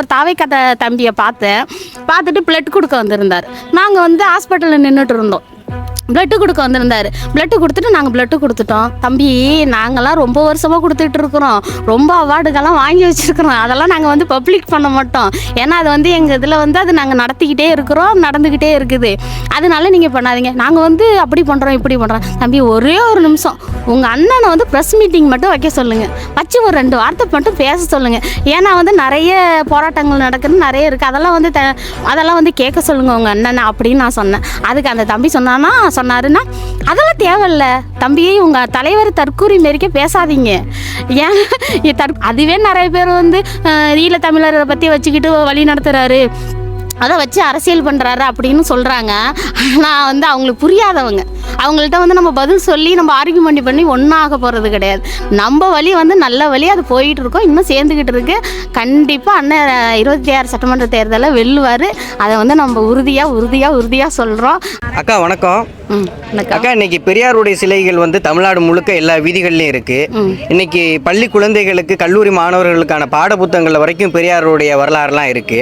ஒரு தாவை கதை தம்பியை பார்த்தேன் பார்த்துட்டு பிளட் கொடுக்க வந்திருந்தார். நாங்கள் வந்து ஹாஸ்பிட்டலில் நின்றுட்டு இருந்தோம். பிளட்டு கொடுக்க வந்திருந்தார். பிளட்டு கொடுத்துட்டு நாங்கள் பிளட்டு கொடுத்துட்டோம். தம்பி நாங்கள்லாம் ரொம்ப வருஷமாக கொடுத்துட்டு இருக்கிறோம். ரொம்ப அவார்டுகள்லாம் வாங்கி வச்சிருக்கிறோம். அதெல்லாம் நாங்கள் வந்து பப்ளிக் பண்ண மாட்டோம். ஏன்னா அது வந்து எங்கள் இதில் வந்து அது நாங்கள் நடத்திக்கிட்டே இருக்கிறோம் நடந்துக்கிட்டே இருக்குது. அதனால நீங்கள் பண்ணாதீங்க. நாங்கள் வந்து அப்படி பண்ணுறோம் இப்படி பண்ணுறோம் தம்பி ஒரே ஒரு நிமிஷம். உங்கள் அண்ணனை வந்து ப்ரெஸ் மீட்டிங் மட்டும் வைக்க சொல்லுங்கள் வச்சு ஒரு ரெண்டு வார்த்தை மட்டும் பேச சொல்லுங்கள் ஏன்னா வந்து நிறைய போராட்டங்கள் நடக்குதுன்னு நிறைய இருக்குது அதெல்லாம் வந்து த அதெல்லாம் வந்து கேட்க சொல்லுங்கள் உங்கள் அண்ணனை அப்படின்னு நான் சொன்னேன். அதுக்கு அந்த தம்பி சொன்னான்னா சொன்னாருன்னா அதெல்லாம் தேவையில்ல. தம்பி உங்கள் தலைவர் தற்கூறி மாரிக்க பேசாதீங்க. ஏன்? தற் அதுவே நிறைய பேர் வந்து ஈழ தமிழரை பற்றி வச்சுக்கிட்டு வழி நடத்துகிறாரு அதை வச்சு அரசியல் பண்ணுறாரு அப்படின்னு சொல்கிறாங்க ஆனால் வந்து அவங்களுக்கு புரியாதவங்க. அவங்கள்ட்ட வந்து நம்ம பதில் சொல்லி நம்ம ஆர்கியூமெண்ட் பண்ணி ஒன்றாக போகிறது கிடையாது. நம்ம வழி வந்து நல்ல வழி அது போயிட்டு இருக்கோம். இன்னும் சேர்ந்துக்கிட்டு இருக்கு. கண்டிப்பாக அண்ணன் இருபத்தி ஆறு சட்டமன்ற தேர்தலில் வெல்லுவார். அதை வந்து நம்ம உறுதியாக உறுதியாக உறுதியாக சொல்கிறோம் அக்கா வணக்கம். அக்கா இன்னைக்கு பெரியாருடைய சிலைகள் வந்து தமிழ்நாடு முழுக்க எல்லா வீதிகள்லையும் இருக்கு. இன்னைக்கு பள்ளி குழந்தைகளுக்கு கல்லூரி மாணவர்களுக்கான பாட புத்தகங்கள் வரைக்கும் பெரியாருடைய வரலாறுலாம் இருக்கு.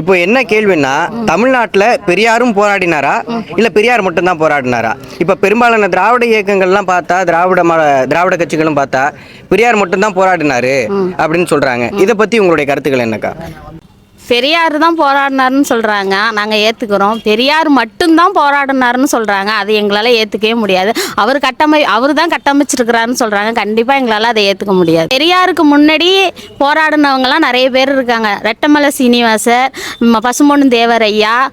இப்போ என்ன கேள்வின்னா தமிழ்நாட்டில் பெரியாரும் போராடினாரா? இல்ல பெரியார் மட்டும்தான் போராடினாரா? இப்போ பெரும்பாலான திராவிட இயக்கங்கள்லாம் பார்த்தா திராவிட ம திராவிட கட்சிகளும் பார்த்தா பெரியார் மட்டும்தான் போராடினாரு அப்படின்னு சொல்றாங்க. இதை பத்தி உங்களுடைய கருத்துக்கள் என்னக்கா? பெரியார் தான் போராடினாருன்னு சொல்கிறாங்க நாங்கள் ஏற்றுக்கிறோம் பெரியார் மட்டும்தான் போராடினாருன்னு சொல்கிறாங்க அது எங்களால் ஏற்றுக்கவே முடியாது. அவர் கட்டமை அவர் தான் கட்டமைச்சிருக்கிறாருன்னு சொல்கிறாங்க கண்டிப்பாக எங்களால் அதை ஏற்றுக்க முடியாது. பெரியாருக்கு முன்னாடி போராடினவங்கலாம் நிறைய பேர் இருக்காங்க. ரெட்டமலை சீனிவாசர் ம- தேவரையா தேவர் ஐயா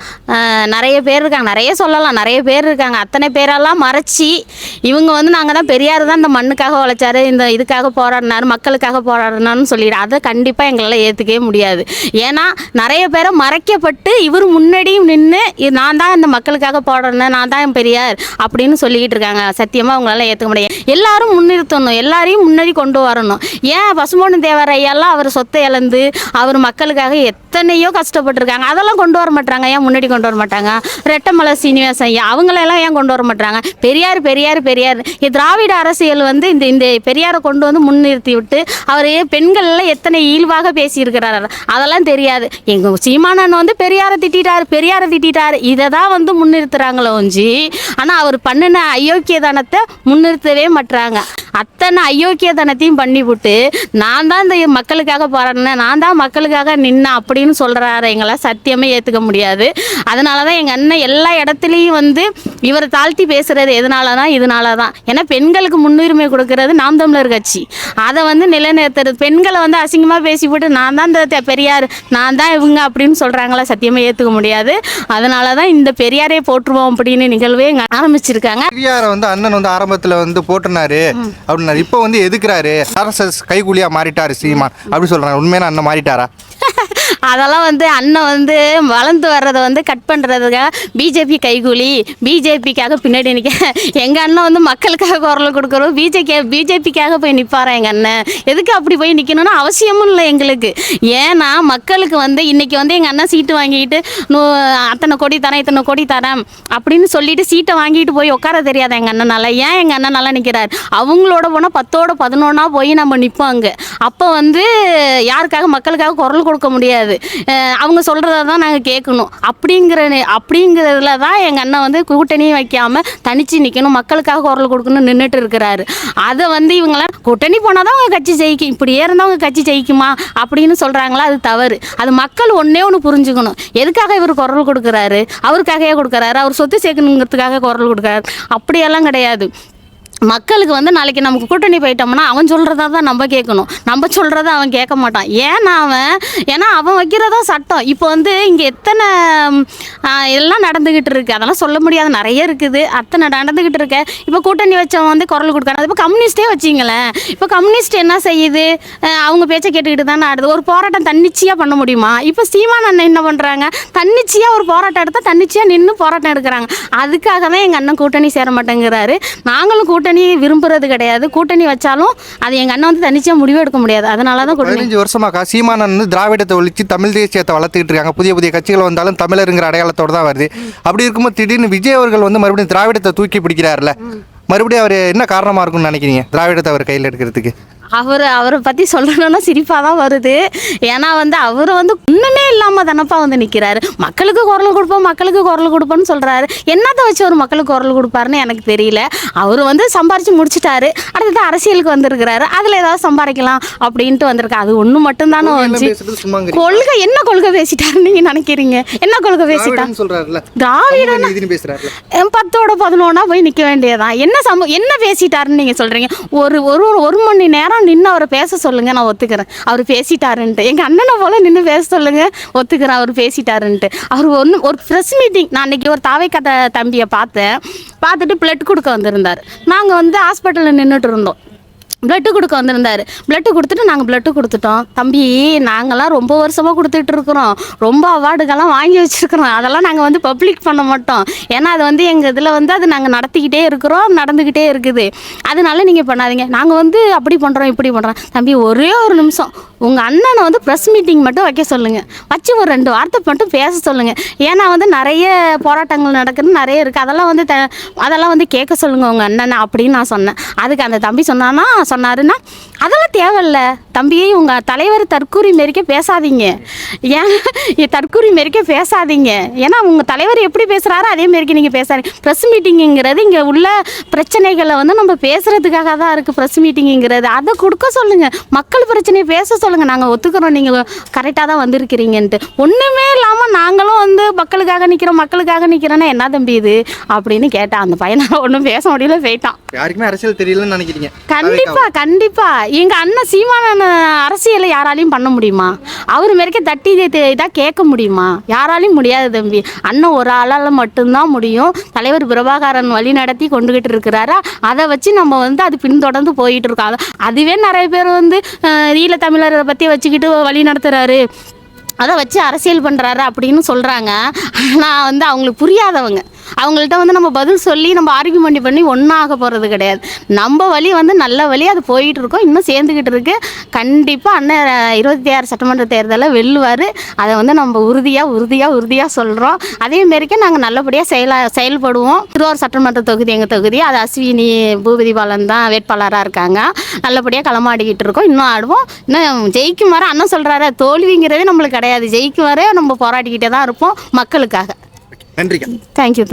நிறைய பேர் இருக்காங்க. நிறைய சொல்லலாம். நிறைய பேர் இருக்காங்க. அத்தனை பேரெல்லாம் மறைச்சி இவங்க வந்து நாங்கள் தான் பெரியார் தான் இந்த மண்ணுக்காக உழைச்சாரு. இந்த இதுக்காக போராடினாரு. மக்களுக்காக போராடினாருன்னு சொல்லிட்டு அதை கண்டிப்பாக எங்களால் ஏற்றுக்கவே முடியாது. ஏன்னா நிறைய பேரை மறைக்கப்பட்டு இவர் முன்னாடியும் நின்று நான் தான் இந்த மக்களுக்காக போடுறேன் நான் தான் பெரியார் அப்படின்னு சொல்லிக்கிட்டு இருக்காங்க. சத்தியமாக அவங்களால ஏற்றுக்க முடியாது. எல்லாரும் முன்னிறுத்தணும் எல்லாரையும் முன்னாடி கொண்டு வரணும். ஏன் பசுமொன்னு தேவர் ஐயாலாம் அவர் சொத்தை இழந்து அவர் மக்களுக்காக எத்தனையோ கஷ்டப்பட்டிருக்காங்க. அதெல்லாம் கொண்டு வர மாட்டாங்க. ஏன் முன்னாடி கொண்டு வர மாட்டாங்க? ரெட்டமலை சீனிவாசன் ஐயா அவங்களெல்லாம் ஏன் கொண்டு வர மாட்டாங்க? பெரியார் பெரியார் பெரியார். திராவிட அரசியல் வந்து இந்த இந்த பெரியாரை கொண்டு வந்து முன்னிறுத்தி விட்டு அவர் பெண்கள்லாம் எத்தனை இழிவாக பேசியிருக்கிறார்? அதெல்லாம் தெரியாது. எங்கள் சீமானன் வந்து பெரியாரை திட்டாரு பெரியாரை திட்டாரு. இதை தான் வந்து முன்னிறுத்துறாங்களோ ஒஞ்சி ஆனால் அவர் பண்ணின அயோக்கியதானத்தை முன்னிறுத்தவே மாட்டுறாங்க அத்தனை அயோக்கியதனத்தையும் பண்ணிவிட்டு நான் தான் இந்த மக்களுக்காக போராடினேன் நான் தான் மக்களுக்காக நின்னேன் அப்படின்னு சொல்கிறாரு எங்களால் சத்தியமே ஏற்றுக்க முடியாது. அதனால தான் எங்கள் அண்ணன் எல்லா இடத்துலையும் வந்து இவரை தாழ்த்தி பேசுறது எதனால தான் இதனால தான் ஏன்னா பெண்களுக்கு முன்னுரிமை கொடுக்கறது நாம் தமிழர் கட்சி. அதை வந்து நிலைநிறுத்துறது. பெண்களை வந்து அசிங்கமாக பேசிவிட்டு நான் தான் இந்த பெரியார் நான் தான் இவங்க அப்படின்னு சொல்கிறாங்களா சத்தியமாக ஏற்றுக்க முடியாது. அதனால தான் இந்த பெரியாரே போற்றுவோம் அப்படின்னு நிகழ்வே இங்கே ஆரம்பிச்சிருக்காங்க. பெரியாரை வந்து அண்ணன் வந்து ஆரம்பத்துல வந்து போட்டுனாரு அப்படின்னாரு. இப்போ வந்து எதுக்குறாரு? அரசு கைகூலியாக மாறிட்டாரு சீமான். அப்படி சொல்கிறாங்க உண்மையான அண்ணன் மாறிட்டாரா? அதெல்லாம் வந்து அண்ணன் வந்து வளர்ந்து வர்றதை வந்து கட் பண்ணுறதுக்காக பிஜேபி கைகூலி. பிஜேபிக்காக பின்னாடி நிற்க எங்கள் அண்ணன் வந்து மக்களுக்காக குரல் கொடுக்குறோம். பிஜேபி பிஜேபிக்காக போய் நிற்பாரா எங்கள் அண்ணன்? எதுக்கு அப்படி போய் நிற்கணும்னு அவசியமும் இல்லை எங்களுக்கு. ஏன்னா மக்களுக்கு வந்து இன்றைக்கி வந்து எங்கள் அண்ணன் சீட்டு வாங்கிட்டு நூ அத்தனை கோடி தரேன் இத்தனை கோடி தரேன் அப்படின்னு சொல்லிட்டு சீட்டை வாங்கிட்டு போய் உட்கார தெரியாது எங்கள் அண்ணனால. ஏன் எங்கள் அண்ணன் நல்லா நிற்கிறார் அவங்களோட போனால் பத்தோட பதினொன்னா போய் நம்ம நிற்போம் அங்கே. அப்போ வந்து யாருக்காக மக்களுக்காக குரல் கொடுக்க முடியாது? கிடையாது. அவங்க சொல்கிறத தான் நாங்கள் கேட்கணும் அப்படிங்கிற நே- அப்படிங்கிறதுல தான் எங்கள் அண்ணன் வந்து கூட்டணியும் வைக்காமல் தனிச்சு நிற்கணும் மக்களுக்காக குரல் கொடுக்கணும்னு நின்றுட்டு இருக்கிறாரு. அதை வந்து இவங்களாம் கூட்டணி போனால் தான் அவங்க கட்சி ஜெயிக்கும். இப்படியே இருந்தால் அவங்க கட்சி ஜெயிக்குமா? அப்படின்னு சொல்கிறாங்களா அது தவறு. அது மக்கள் ஒன்றே ஒன்று புரிஞ்சுக்கணும். எதுக்காக இவர் குரல் கொடுக்குறாரு? அவருக்காகவே கொடுக்குறாரு? அவர் சொத்து சேர்க்கணுங்கிறதுக்காக குரல் கொடுக்குறாரு? அப்படியெல்லாம் கிடையாது. மக்களுக்கு வந்து நாளைக்கு நமக்கு கூட்டணி போயிட்டோம்னா அவன் சொல்கிறதா தான் நம்ம கேட்கணும். நம்ம சொல்கிறத அவன் கேட்க மாட்டான். ஏன்னா அவன் ஏன்னா அவன் வைக்கிறதா சட்டம். இப்போ வந்து இங்கே எத்தனை எல்லாம் நடந்துக்கிட்டு இருக்குது அதெல்லாம் சொல்ல முடியாது. நிறைய இருக்குது. அத்தனை நடந்துக்கிட்டு இருக்க. இப்போ கூட்டணி வச்சவன் வந்து குரல் கொடுக்குறான். இப்போ கம்யூனிஸ்டே வச்சிங்களேன். இப்போ கம்யூனிஸ்ட் என்ன செய்யுது? அவங்க பேச்சை கேட்டுக்கிட்டு தானே ஆடுது. ஒரு போராட்டம் தன்னிச்சையாக பண்ண முடியுமா? இப்போ சீமான் அண்ணன் என்ன பண்ணுறாங்க தன்னிச்சையாக ஒரு போராட்டம் எடுத்தால் தன்னிச்சையாக நின்று போராட்டம் எடுக்கிறாங்க. அதுக்காக தான் எங்கள் அண்ணன் கூட்டணி சேர மாட்டேங்கிறாரு. நாங்களும் கூட்டணி விரும்புறது கிடையாது. கூட்டணி வச்சாலும் அது எங்கள் அண்ணன் வந்து தனிச்சா முடிவு எடுக்க முடியாது. அதனால தான் கூட்டணி. பதினஞ்சு வருஷமாக்கா சீமானன் வந்து திராவிடத்தை ஒழிச்சு தமிழ் தேசியத்தை வளர்த்துக்கிட்டு இருக்காங்க. புதிய புதிய கட்சிகள் வந்தாலும் தமிழருங்கிற அடையாளத்தோட தான் வருது. அப்படி இருக்கும்போது திடீர்னு விஜய் அவர்கள் வந்து மறுபடியும் திராவிடத்தை தூக்கி பிடிக்கிறாருல மறுபடியும் அவர் என்ன காரணமா இருக்கும்னு நினைக்கிறீங்க? திராவிடத்தை அவர் கையில் எடுக்கிறதுக்கு. அவர் அவரை பற்றி சொல்லணும்னா சிரிப்பாக தான் வருது. ஏன்னா வந்து அவர் வந்து ஒன்றுமே இல்லாமல் தானப்பா வந்து நிற்கிறாரு மக்களுக்கு குரல் கொடுப்போம் மக்களுக்கு குரல் கொடுப்போம்னு சொல்கிறாரு என்னத்தை வச்சு ஒரு மக்களுக்கு குரல் கொடுப்பாருன்னு எனக்கு தெரியல. அவர் வந்து சம்பாரித்து முடிச்சிட்டாரு. அடுத்தது அரசியலுக்கு வந்திருக்கிறாரு. அதில் ஏதாவது சம்பாதிக்கலாம் அப்படின்ட்டு வந்திருக்கு. அது ஒன்று மட்டும்தானே சும்மாங்க கொள்கை என்ன கொள்கை பேசிட்டாருன்னு நீங்கள் நினைக்கிறீங்க? என்ன கொள்கை பேசிட்டா? சொல்றாருல திராவிட நீதினு பேசுறாருல என் பத்தோட பதினொன்னா போய் நிற்க வேண்டியதான் என்ன சம என்ன பேசிட்டாருன்னு நீங்கள் சொல்கிறீங்க ஒரு ஒரு ஒரு மணி நேரம் நின்று அவரை பேச சொல்லுங்க நான் ஒத்துக்கிறேன். அவர் பேசிட்டாருன்ட்டு. எங்கள் அண்ணனை போல நின்று பேச சொல்லுங்க ஒத்துக்கிறேன் அவர் பேசிட்டாருன்ட்டு. அவர் ஒன்று ஒரு ப்ரெஸ் மீட்டிங் நான் அன்றைக்கி ஒரு தாவை கதை தம்பியை பார்த்தேன். பார்த்துட்டு பிளட் கொடுக்க வந்திருந்தார். நாங்கள் வந்து ஹாஸ்பிட்டலில் நின்றுட்டு இருந்தோம். பிளட்டு கொடுக்க வந்திருந்தார். பிளட்டு கொடுத்துட்டு நாங்கள் பிளட்டு கொடுத்துட்டோம். தம்பி நாங்கள்லாம் ரொம்ப வருஷமாக கொடுத்துட்டு இருக்கிறோம். ரொம்ப அவார்டுகள்லாம் வாங்கி வச்சுருக்குறோம். அதெல்லாம் நாங்கள் வந்து பப்ளிக் பண்ண மாட்டோம். ஏன்னா அது வந்து எங்கள் இதில் வந்து அது நாங்கள் நடத்திக்கிட்டே இருக்கிறோம் நடந்துக்கிட்டே இருக்குது. அதனால நீங்கள் பண்ணாதீங்க. நாங்கள் வந்து அப்படி பண்ணுறோம் இப்படி பண்ணுறோம் தம்பி ஒரே ஒரு நிமிஷம். உங்கள் அண்ணனை வந்து ப்ரெஸ் மீட்டிங் மட்டும் வைக்க சொல்லுங்கள் வச்சு ஒரு ரெண்டு வார்த்தை மட்டும் பேச சொல்லுங்கள் ஏன்னா வந்து நிறைய போராட்டங்கள் நடக்குது நிறைய இருக்குது அதெல்லாம் வந்து த அதெல்லாம் வந்து கேட்க சொல்லுங்கள் உங்கள் அண்ணனை அப்படின்னு நான் சொன்னேன். அதுக்கு அந்த தம்பி சொன்னான்னா சொன்னாருன்னா அதெல்லாம் தேவையில்ல. தம்பியை உங்கள் தலைவர் தற்கூரி மாரிக்க பேசாதீங்க. ஏன் தற்கூறி தற்கூரி மாரிக்க பேசாதீங்க. ஏன்னா உங்கள் தலைவர் எப்படி பேசுகிறாரோ அதே மாரிக்கு நீங்கள் பேசாதீங்க. ப்ரெஸ் மீட்டிங்குங்கிறது இங்கே உள்ள பிரச்சனைகளை வந்து நம்ம பேசுகிறதுக்காக தான் இருக்குது ப்ரெஸ் மீட்டிங்குங்கிறது அதை கொடுக்க சொல்லுங்கள் மக்கள் பிரச்சனையை பேச சொல்லுங்கள் நாங்கள் ஒத்துக்கிறோம். நீங்கள் கரெக்டாக தான் வந்திருக்கிறீங்கன்ட்டு. ஒன்றுமே இல்லாமல் நாங்களும் வந்து மக்களுக்காக நிற்கிறோம் மக்களுக்காக நிற்கிறோன்னா என்ன தம்பி இது? அப்படின்னு கேட்டான் அந்த பையனால் ஒன்றும் பேச முடியல போயிட்டான். யாருக்குமே அரசியல் தெரியலன்னு நினைக்கிறீங்க. கண்டிப்பா கண்டிப்பா. எங்க அண்ணன் சீமான அரசியலை யாராலையும் பண்ண முடியுமா? அவர் மேற்க தட்டி இதா கேட்க முடியுமா? யாராலையும் முடியாது தம்பி. அண்ணன் ஒரு ஆளால மட்டும்தான் முடியும். தலைவர் பிரபாகரன் வழி நடத்தி கொண்டுகிட்டு இருக்கிறாரா? அதை வச்சு நம்ம வந்து அது பின்தொடர்ந்து போயிட்டு இருக்கோம். அது- அதுவே நிறைய பேர் வந்து ஈழ தமிழரை பற்றி வச்சுக்கிட்டு வழி நடத்துறாரு. அதை வச்சு அரசியல் பண்ணுறாரு அப்படின்னு சொல்கிறாங்க ஆனால் வந்து அவங்களுக்கு புரியாதவங்க. அவங்கள்ட்ட வந்து நம்ம பதில் சொல்லி நம்ம ஆர்கியூமெண்ட் பண்ணி ஒன்றும் ஆக போகிறது கிடையாது. நம்ம வழி வந்து நல்ல வழி அது போயிட்டு இருக்கோம். இன்னும் சேர்ந்துக்கிட்டு இருக்கு. கண்டிப்பாக அண்ணன் இருபத்தி ஆறு சட்டமன்ற தேர்தலில் வெல்லுவார். அதை வந்து நம்ம உறுதியாக உறுதியாக உறுதியாக சொல்கிறோம் அதே மாரிக்கே நாங்கள் நல்லபடியாக செயலா செயல்படுவோம். திருவாரூர் சட்டமன்ற தொகுதி எங்கள் தொகுதி அது அஸ்வினி பூபதி பாலன் தான் வேட்பாளராக இருக்காங்க. நல்லபடியாக களமாடிக்கிட்டு இருக்கோம். இன்னும் ஆடுவோம். இன்னும் ஜெயிக்கும் வர அண்ணன் சொல்கிறாரு தோல்விங்கிறதே நம்மளுக்கு கிடையாது. ஜெயிக்கும் வரை நம்ம போராடிக்கிட்டே தான் இருப்போம் மக்களுக்காக. நன்றிக்கா தேங்க்யூ